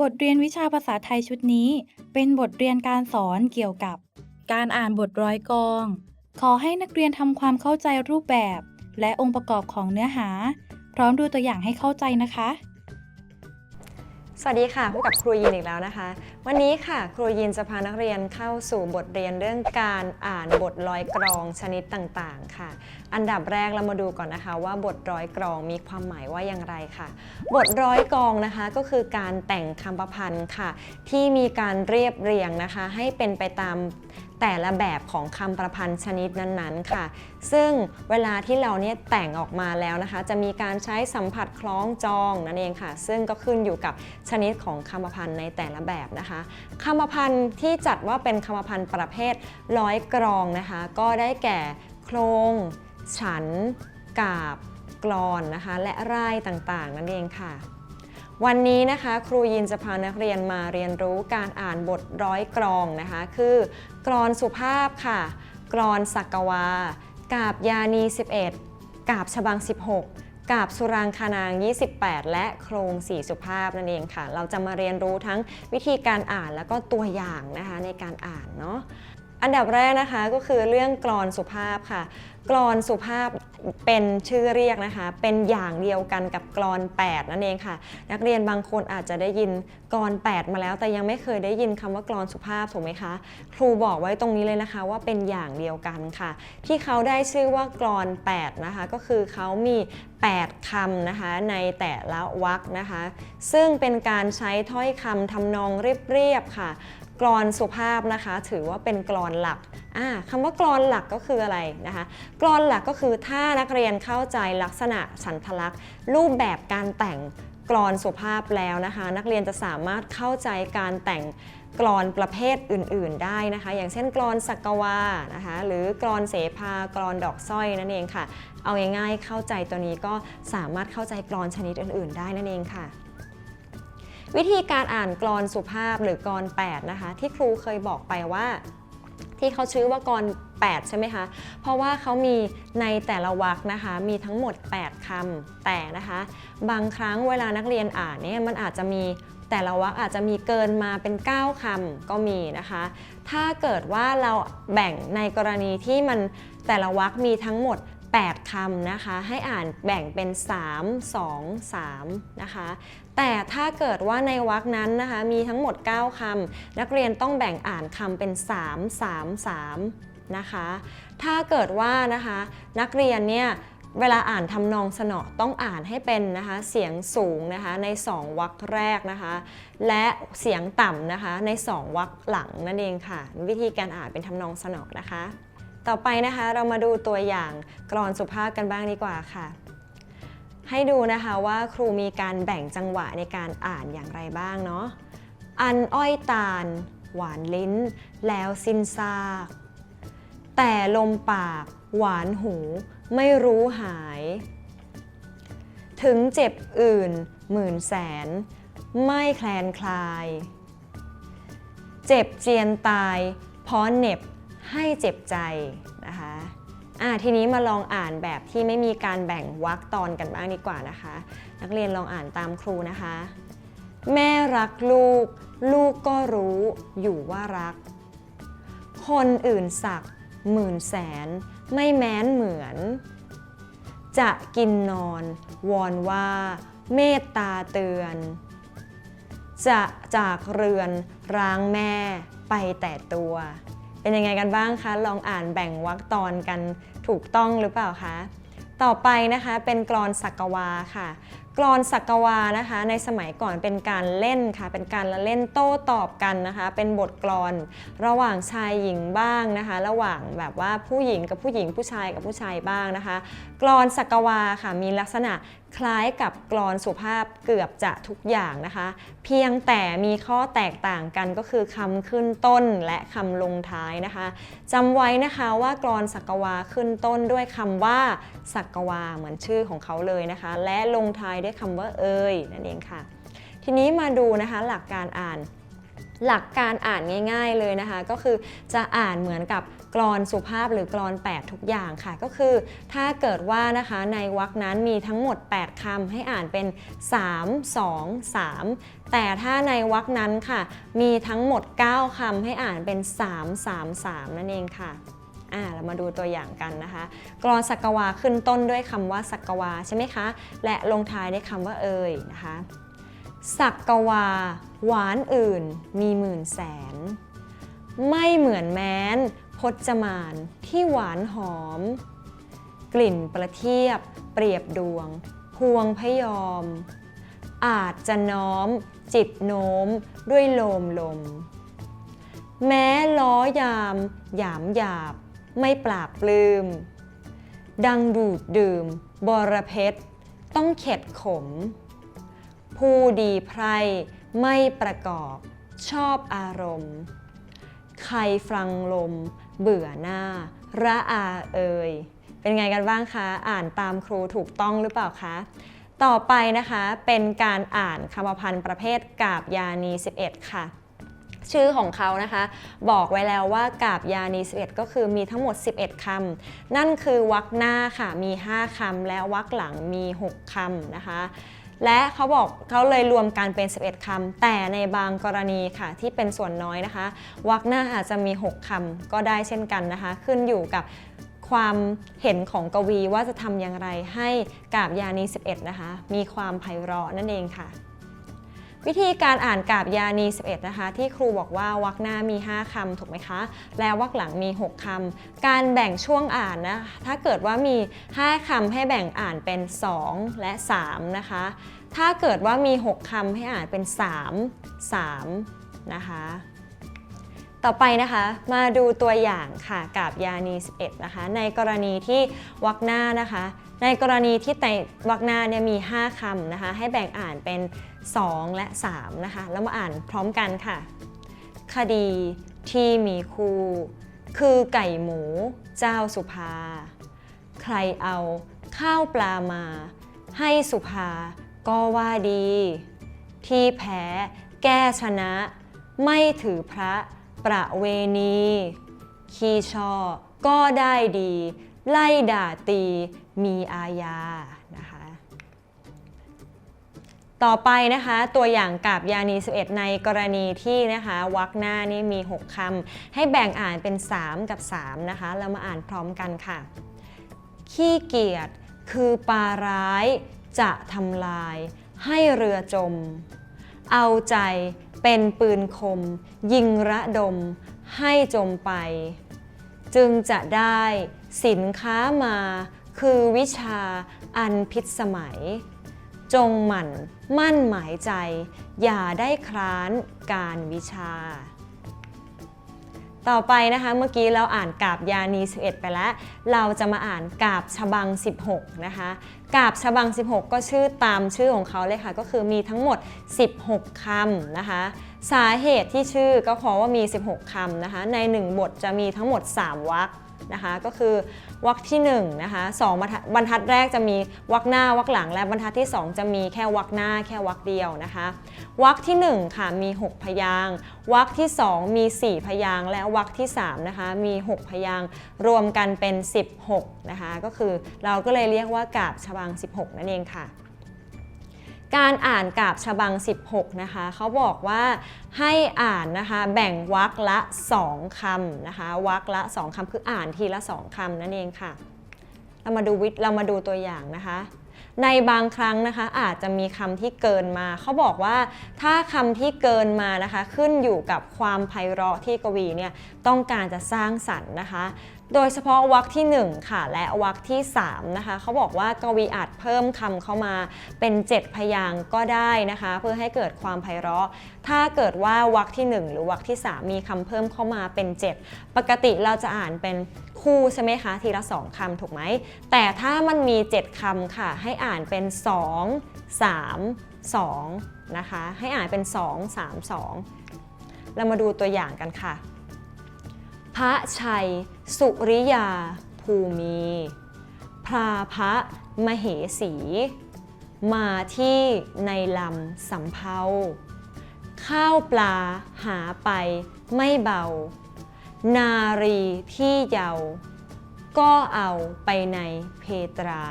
บทเรียนวิชาภาษาไทยชุดนี้ เป็นบทเรียนการสอนเกี่ยวกับ การอ่านบทร้อยกลอง ขอให้นักเรียนทำความเข้าใจรูปแบบ และองค์ประกอบของเนื้อหา พร้อมดูตัวอย่างให้เข้าใจนะคะ สวัสดีค่ะพบกับครูยินอีกแล้วนะคะ วันนี้ค่ะครูยินจะพานักเรียนเข้าสู่บทเรียนเรื่องการอ่านบทร้อยกรองชนิดต่างๆ ค่ะ อันดับแรกเรามาดูก่อนนะคะ ว่าบทร้อยกรองมีความหมายว่าอย่างไรค่ะ บทร้อยกรองนะคะก็คือการแต่งคำประพันธ์ค่ะ ที่มีการเรียบเรียงนะคะ ให้เป็นไปตาม แต่ละแบบของคำประพันธ์ชนิดนั้นๆค่ะ ซึ่งเวลาที่เราเนี่ยแต่งออกมาแล้วนะคะ จะมีการใช้สัมผัสคล้องจองนั่นเองค่ะ ซึ่งก็ขึ้นอยู่กับชนิดของคำประพันธ์ในแต่ละแบบนะคะคำประพันธ์ที่จัดว่าเป็นคำประพันธ์ประเภทร้อยกรองนะคะ ก็ได้แก่โครง ฉัน กาบ กรอนนะคะ และไร่ายต่างๆ นั่นเองค่ะ วันนี้นะคะครูยินจะพานักเรียนมาเรียนรู้การอ่านบทร้อยกรองนะคะ คือกรอนสุภาพค่ะ กรอนสักกวา กาบยานี 11 กาบฉบัง 16 กาบสุรางคานาง 28 และโครงสี่สุภาพนั่นเองค่ะ เราจะมาเรียนรู้ทั้งวิธีการอ่านแล้วก็ตัวอย่างนะคะในการอ่านเนาะ อันดับแรกนะคะก็คือเรื่องกรอนสุภาพค่ะ กรอนสุภาพเป็นชื่อเรียกนะคะ เป็นอย่างเดียวกันกับกรอน 8 นั่นเองค่ะ นักเรียนบางคนอาจจะได้ยินกรอน 8 มาแล้ว แต่ยังไม่เคยได้ยินคำว่ากรอนสุภาพถูกไหมคะ ครูบอกไว้ตรงนี้เลยนะคะ ว่าเป็นอย่างเดียวกันค่ะ ที่เขาได้ชื่อว่ากรอน 8 นะคะ ก็คือเขามี 8คำนะคะในแต่ละวรรคนะคะ ซึ่งเป็นการใช้ถ้อยคำทำนองเรียบๆค่ะ กรอนสุภาพนะคะ ถือว่าเป็นกรอนหลักอ่าคำว่ากรอนหลักก็คืออะไรนะคะ กรอนหลักก็คือถ้านักเรียนเข้าใจลักษณะฉันทลักษณ์ รูปแบบการแต่งกรอนสุภาพแล้วนะคะ นักเรียนจะสามารถเข้าใจการแต่งกรอนประเภทอื่น ๆ ได้นะคะ อย่างเช่นกรอนสักกวานะคะ หรือกรอนเสภากรอนดอกสร้อยนั่นเองค่ะ เอาง่ายๆเข้าใจตัวนี้ก็สามารถเข้าใจกรอนชนิดอื่น ๆ ได้นั่นเองค่ะ วิธีการอ่านกรอนสุภาพหรือกรอน8นะคะ ที่ครูเคยบอกไปว่า ที่เขาชื่อว่ากร8ใช่ไหมคะ เพราะว่าเขามีในแต่ละวรรคนะคะ มีทั้งหมด 8คำแต่นะคะ บางครั้งเวลานักเรียนอ่านเนี่ยมันอาจจะมีแต่ละวรรคอาจจะมีเกินมาเป็น 9คำก็มีนะคะ ถ้าเกิดว่าเราแบ่งในกรณีที่มันแต่ละวรรคมีทั้งหมด 8 คำนะคะ ให้อ่านแบ่งเป็น 3 2 3 นะคะ แต่ถ้าเกิดว่าในวรรคนั้นนะคะมีทั้งหมด 9 คำ นักเรียนต้องแบ่งอ่านคำเป็น 3 3 3 นะคะ ถ้าเกิดว่านะคะนักเรียนเนี่ยเวลาอ่านทำนองสนอต้องอ่านให้เป็นนะคะเสียงสูงนะคะใน 2วรรคแรกนะคะ และเสียงต่ำนะคะใน 2วรรคหลังนั่นเองค่ะ วิธีการอ่านเป็นทำนองสนอนะคะ ต่อไปนะคะเรามาดูตัวอย่างกรอนสุภาพกันบ้างดีกว่าค่ะ ให้ดูนะคะว่าครูมีการแบ่งจังหวะในการอ่านอย่างไรบ้างเนาะอันอ้อยตาล หวานลิ้น แล้วสิ้นซากแต่ลมปาก หวานหู ไม่รู้หาย ถึงเจ็บอื่น หมื่นแสน ไม่แคลนคลาย เจ็บเจียนตายพราะเน็บ ให้เจ็บใจนะคะอะทีนี้มาลองอ่านแบบที่ไม่มีการแบ่งวรรคตอนกันบ้างดีกว่านะคะ นักเรียนลองอ่านตามครูนะคะ แม่รักลูก ลูกก็รู้อยู่ว่ารัก คนอื่นสักหมื่นแสน ไม่แม้นเหมือน จะกินนอน วอนว่า เมตตาเตือน จะจากเรือนร้างแม่ไปแต่ตัว เป็นยังไงกันบ้างคะ ลองอ่านแบ่งวรรคตอนกันถูกต้องหรือเปล่าคะ ต่อไปนะคะเป็นกรอนสักกวาค่ะกรอนสักกวานะคะ ในสมัยก่อนเป็นการเล่นค่ะ เป็นการละเล่นโต้ตอบกันนะคะ เป็นบทกลอนระหว่างชายหญิงบ้างนะคะ ระหว่างแบบว่าผู้หญิงกับผู้หญิงผู้ชายกับผู้ชายบ้างนะคะ กรอนสักกวาค่ะมีลักษณะคล้ายกับกรอนสุภาพเกือบจะทุกอย่างนะคะ เพียงแต่มีข้อแตกต่างกันก็คือคำขึ้นต้นและคำลงท้ายนะคะจำไว้นะคะว่ากรอนสักกวาขึ้นต้นด้วยคำว่าสักกวาเหมือนชื่อของเขาเลยนะคะ และลงท้ายด้วยคำว่าเอ่ยนั่นเองค่ะ ทีนี้มาดูนะคะหลักการอ่าน หลักการอ่านง่าย ๆเลยนะคะ ก็คือจะอ่านเหมือนกับกรอนสุภาพหรือกรอน 8 ทุกอย่างค่ะ ก็คือถ้าเกิดว่านะคะในวรรคนั้นมีทั้งหมด 8คำให้อ่านเป็น 3 2 3 แต่ถ้าในวรรคนั้นค่ะ มีทั้งหมด 9คำให้อ่านเป็น 3 3 3 นั่นเองค่ะอ่าเรามาดูตัวอย่างกันนะคะ กรอนสักกวาขึ้นต้นด้วยคำว่าสักกวาใช่ไหมคะ และลงท้ายด้วยคำว่าเอ่ยนะคะ สักกวา หวานอื่น มีหมื่นแสน ไม่เหมือนแม้น พจมานที่หวานหอม กลิ่นประเทียบ เปรียบดวง พวงพยอม อาจจะน้อม จิตโน้มด้วยโลมลม แม้ล้อยาม หยามหยาบ ไม่ปราบปลื้มดังดูดดื่ม บรเพชรต้องเข็ดขม ผู้ดีไพร่ไม่ประกอบ ชอบอารมณ์ ใครฟังลม เบื่อหน้า ระอาเอย เป็นไงกันบ้างคะ อ่านตามครูถูกต้องหรือเปล่าคะ ต่อไปนะคะเป็นการอ่านคำพันธ์ประเภทกาบยานี 11 ค่ะชื่อของเขานะคะ บอกไว้แล้วว่ากาบยานี11 ก็คือมีทั้งหมด 11คำนั่นคือวรรคหน้าค่ะมี 5คำและวรรคหลังมี 6คำนะคะ และเขาบอกเขาเลยรวมการเป็น 11คำแต่ในบางกรณีค่ะที่เป็นส่วนน้อยนะคะวรรคหน้าอาจจะมี 6คำก็ได้เช่นกันนะคะ ขึ้นอยู่กับความเห็นของกวีว่าจะทำอย่างไรให้กาบยานี 11 นะคะ มีความไพเราะนั่นเองค่ะ วิธีการอ่านกาบยานี 11 นะคะ ที่ครูบอกว่าวรรคหน้ามี 5คำถูกไหมคะ แล้ววรรคหลังมี 6คำการแบ่งช่วงอ่านนะ ถ้าเกิดว่ามี 5คำให้แบ่งอ่านเป็น 2 และ 3 นะคะ ถ้าเกิดว่ามี 6คำให้อ่านเป็น 3 3 นะคะต่อไปนะคะมาดูตัวอย่างค่ะกาบยานี 11 นะคะ ในกรณีที่วรรคหน้านะคะ ในกรณีที่ในวรรคหน้าเนี่ยมี 5 คำนะคะ ให้แบ่งอ่านเป็น 2 และ 3 นะคะ แล้วมาอ่านพร้อมกันค่ะ คดีที่มีครู คือไก่หมู เจ้าสุภา ใครเอาข้าวปลามา ให้สุภาก็ว่าดี ที่แพ้แก้ชนะ ไม่ถือพระประเวณี ขี้ช่อก็ได้ดี ไล่ด่าตี มีอาญานะคะต่อไปนะคะตัวอย่างกาบยานี 11 ในกรณีที่นะคะวรรคหน้านี่มี 6คำให้แบ่งอ่านเป็น 3 กับ 3 นะคะ เรามาอ่านพร้อมกันค่ะ ขี้เกียจคือปาร้าย จะทำลาย ให้เรือจม เอาใจเป็นปืนคม ยิงระดม ให้จมไป จึงจะได้สินค้ามา คือวิชาอันพิสมัย จงหมั่นมั่นหมายใจ อย่าได้คร้านการวิชา ต่อไปนะคะเมื่อกี้เราอ่านกาบยานี 11 ไปแล้ว เราจะมาอ่านกาบฉบัง 16 นะคะกาบฉบัง 16 ก็ชื่อตามชื่อของเขาเลยค่ะ ก็คือมีทั้งหมด 16 คำนะคะ สาเหตุที่ชื่อก็เพราะว่ามี 16 คำนะคะ ใน 1 บทจะมีทั้งหมด 3วรรค นะคะ ก็คือวรรคที่1นะคะสองบรรทัดแรกจะมีวรรคหน้าวรรคหลัง และบรรทัดที่ 2 จะมีแค่วรรคหน้าแค่วรรคเดียวนะคะวรรคที่ 1 ค่ะมี 6 พยางวรรคที่ 2 มี 4 พยางและวรรคที่3นะคะมี 6 พยางรวมกันเป็น 16นะคะก็คือเราก็เลยเรียกว่ากาบฉบัง 16 นั่นเองค่ะ การอ่านกาบฉบัง 16 นะคะ เขาบอกว่าให้อ่านนะคะแบ่งวรรคละ 2คำนะคะวรรคละ 2คำคืออ่านทีละ 2คำนั่นเองค่ะ เรามาดูวิเรามาดูตัวอย่างนะคะ ในบางครั้งนะคะอาจจะมีคำที่เกินมา เขาบอกว่าถ้าคำที่เกินมานะคะ ขึ้นอยู่กับความไพเราะที่กวีเนี่ยต้องการจะสร้างสรรค์นะคะ โดยเฉพาะวรรคที่ 1 ค่ะ และวรรคที่ 3 นะคะเขาบอกว่ากวีอาจเพิ่มคำเข้ามาเป็น 7 พยางก็ได้นะคะ เพื่อให้เกิดความไพเราะ ถ้าเกิดว่าวรรคที่ 1 หรือวรรคที่ 3 มีคำเพิ่มเข้ามาเป็น 7 ปกติเราจะอ่านเป็นคู่ใช่ไหมคะทีละ 2คำถูกไหม แต่ถ้ามันมี 7คำค่ะ ให้อ่านเป็น 2 3 2 นะคะ ให้อ่านเป็น 2 3 2 เรามาดูตัวอย่างกันค่ะ พระชัย สุริยา ภูมี พราพระมเหสี มาที่ในลำสำเภาข้าวปลาหาไปไม่เบา นารีที่เยาวก็เอาไปในเพตรา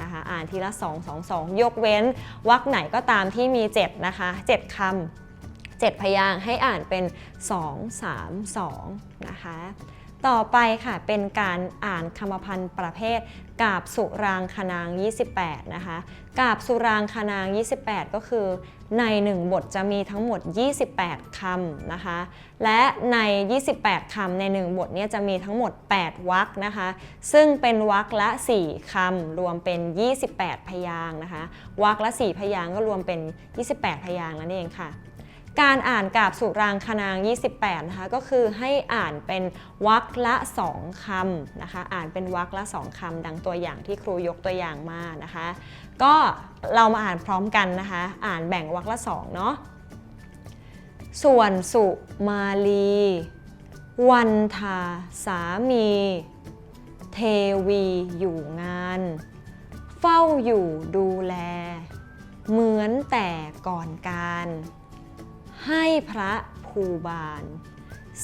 นะคะอ่านทีละ 2 2 2 ยกเว้นวรรคไหนก็ตามที่มี 7 นะคะ 7 คำ 7 พยางให้อ่านเป็น 2 3 2 นะคะ ต่อไปค่ะเป็นการอ่านคำพันธ์ประเภทกาบสุรางคนาง 28 นะคะ กาบสุรางคนาง 28 ก็คือ ใน 1 บทจะมีทั้งหมด 28 คำนะคะ และใน 28 คำใน 1 บทเนี่ยจะมีทั้งหมด 8วรรคนะคะ ซึ่งเป็นวรรคละ 4 คำรวมเป็น 28 พยางนะคะวรรคละ 4 พยางก็รวมเป็น 28 พยางนั่นเองค่ะ การอ่านกาบสุรางคนาง 28 นะคะ ก็คือให้อ่านเป็นวรรคละ 2คำนะคะ อ่านเป็นวรรคละ 2คำดังตัวอย่างที่ครูยกตัวอย่างมานะคะ ก็เรามาอ่านพร้อมกันนะคะ อ่านแบ่งวรรคละ 2 เนาะ ส่วนสุมาลี วันทาสามี เทวีอยู่งาน เฝ้าอยู่ดูแล เหมือนแต่ก่อนการ ให้พระภูบาล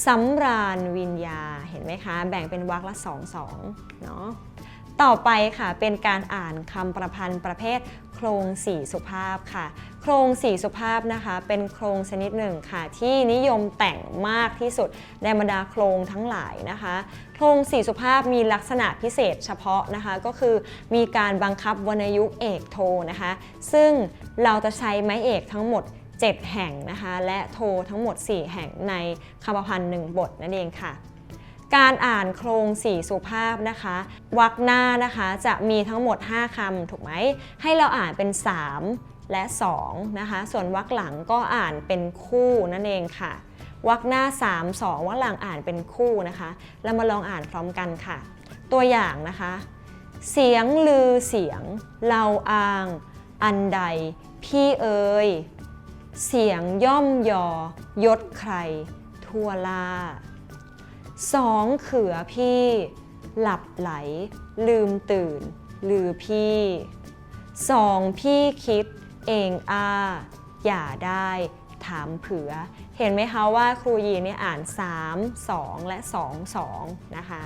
สำราญวิญญาเห็นไหมคะ แบ่งเป็นวรรคละสองสองเนาะต่อไปค่ะเป็นการอ่านคำประพันธ์ประเภท โครงสี่สุภาพค่ะ โครงสี่สุภาพนะคะ เป็นโครงชนิดหนึ่งค่ะ ที่นิยมแต่งมากที่สุดในบรรดาโครงทั้งหลายนะคะ โครงสี่สุภาพมีลักษณะพิเศษเฉพาะนะคะ ก็คือมีการบังคับวรรณยุกเอกโทนะคะ ซึ่งเราจะใช้ไม้เอกทั้งหมด 7 แห่งนะคะ และโททั้งหมด 4 แห่งในคำพันธ์หนึ่งบทนั่นเองค่ะ การอ่านโครงสี่สุภาพนะคะวรรคหน้านะคะจะมีทั้งหมด 5คำถูกไหม ให้เราอ่านเป็น 3 และ 2 นะคะ ส่วนวรรคหลังก็อ่านเป็นคู่นั่นเองค่ะวรรคหน้า 3 2วรรคหลังอ่านเป็นคู่นะคะ เรามาลองอ่านพร้อมกันค่ะ ตัวอย่างนะคะ เสียงลือเสียง เราอาง อันใด พี่เอ๋ย เสียงย่อมยอยศใคร ทั่วล่าสองเขือพี่ หลับไหล ลืมตื่น ลือพี่สองพี่คิด เองอาอย่าได้ถามเผื่อเห็นไหมคะว่าครูยีเนี่ยอ่าน 3 2 และ 2 2 นะคะ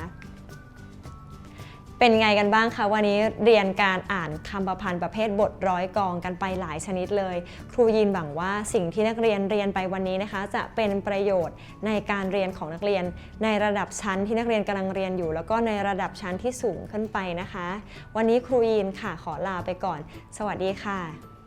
เป็นไงกันบ้างคะวันนี้เรียนการอ่านคำประพันธ์ประเภทบทร้อยกองกันไปหลายชนิดเลย ครูยินหวังว่าสิ่งที่นักเรียนเรียนไปวันนี้นะคะ จะเป็นประโยชน์ในการเรียนของนักเรียน ในระดับชั้นที่นักเรียนกำลังเรียนอยู่ แล้วก็ในระดับชั้นที่สูงขึ้นไปนะคะ วันนี้ครูยินค่ะขอลาไปก่อน สวัสดีค่ะ